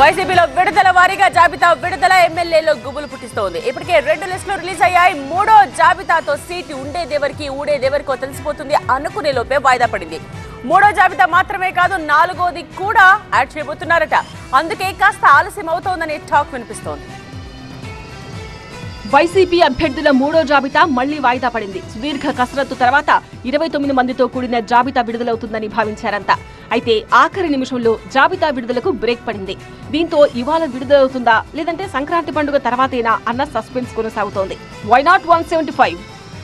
వైసీపీలో విడుదల వారీగా జాబితా విడుదల ఎమ్మెల్యేలో గుబులు పుట్టిస్తోంది. ఇప్పటికే రెండు లిస్టులు రిలీజ్ అయ్యాయి. మూడో జాబితాతో సీటు ఉండేదెవరికి ఊడేదెవరికో తెలిసిపోతుంది అనుకునే లోపే వాయిదా పడింది. మూడో జాబితా మాత్రమే కాదు నాలుగోది కూడా యాడ్ చేయబోతున్నారట. అందుకే కాస్త ఆలస్యం అవుతోందనే టాక్ వినిపిస్తోంది. వైసీపీ అభ్యర్థుల మూడో జాబితా మళ్ళీ వాయిదా పడింది. సుదీర్ఘ కసరత్తు తర్వాత ఇరవై తొమ్మిది మందితో కూడిన జాబితా విడుదలవుతుందని భావించారంతా అయితే ఆఖరి నిమిషంలో జాబితా విడుదలకు బ్రేక్ పడింది. దీంతో ఇవాళ విడుదలవుతుందా లేదంటే సంక్రాంతి పండుగ తర్వాతేనా అన్న సస్పెన్స్ కొనసాగుతోంది. Why not one seventy five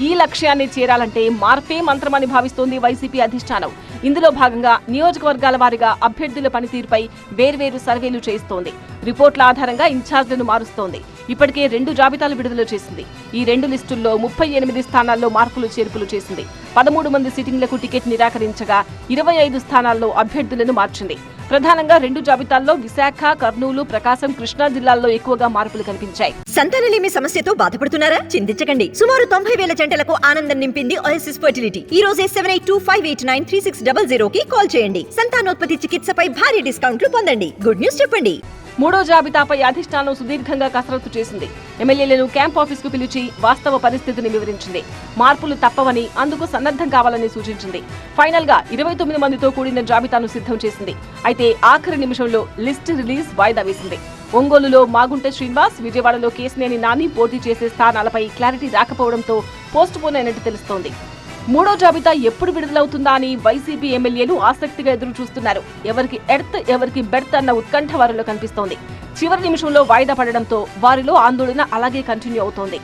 ఈ లక్ష్యాన్ని చేరాలంటే మార్పే మంత్రమని భావిస్తోంది వైసీపీ అధిష్టానం. ఇందులో భాగంగా నియోజకవర్గాల వారీగా అభ్యర్థుల పనితీరుపై వేర్వేరు సర్వేలు చేస్తోంది. రిపోర్ట్ల ఆధారంగా ఇన్ఛార్జ్లను మారుస్తోంది. ఇప్పటికే రెండు జాబితాలు విడుదల చేసింది. ఈ రెండు లిస్టుల్లో ముప్పై ఎనిమిది స్థానాల్లో మార్పులు చేర్పులు చేసింది. పదమూడు మంది సిట్టింగ్లకు టికెట్ నిరాకరించగా ఇరవై ఐదు స్థానాల్లో అభ్యర్థులను మార్చింది. ప్రధానంగా రెండు జాబితాల్లో విశాఖ కర్నూలు ప్రకాశం కృష్ణా జిల్లాల్లో ఎక్కువగా మార్పులు కనిపించాయి. సంతానలేమి సమస్యతో బాధపడుతున్నారా? చింతించకండి. సుమారు తొంభై వేల జంటలకు ఆనందం నింపింది ఓఎస్ఎస్ ఫర్టిలిటీ ఈ రోజే seven eight two five eight nine three six double zero కి కాల్ చేయండి. సంతానోత్పత్తి చికిత్సపై భారీ డిస్కౌంట్లు పొందండి. గుడ్ న్యూస్ చెప్పండి. మూడో జాబితాపై అధిష్టానం సుదీర్ఘంగా కసరత్తు చేసింది. ఎమ్మెల్యేలను క్యాంప్ ఆఫీసుకు పిలిచి వాస్తవ పరిస్థితిని వివరించింది. మార్పులు తప్పవని అందుకు సన్నద్ధం కావాలని సూచించింది. ఫైనల్గా ఇరవై తొమ్మిది మందితో కూడిన జాబితాను సిద్ధం చేసింది. అయితే ఆఖరి నిమిషంలో లిస్ట్ రిలీజ్ వాయిదా వేసింది. ఒంగోలులో మాగుంట శ్రీనివాస్ విజయవాడలో కేసినేని నాని పోటీ చేసే స్థానాలపై క్లారిటీ రాకపోవడంతో పోస్ట్ పోన్ అయినట్టు తెలుస్తోంది. మూడో జాబితా ఎప్పుడు విడుదలవుతుందా అని వైసీపీ ఎమ్మెల్యేలు ఆసక్తిగా ఎదురు చూస్తున్నారు ఎవరికి ఎర్త్ ఎవరికి బెర్త్ అన్న ఉత్కంఠ వారిలో కనిపిస్తోంది. చివరి నిమిషంలో వాయిదా పడడంతో వారిలో ఆందోళన అలాగే కంటిన్యూ అవుతోంది.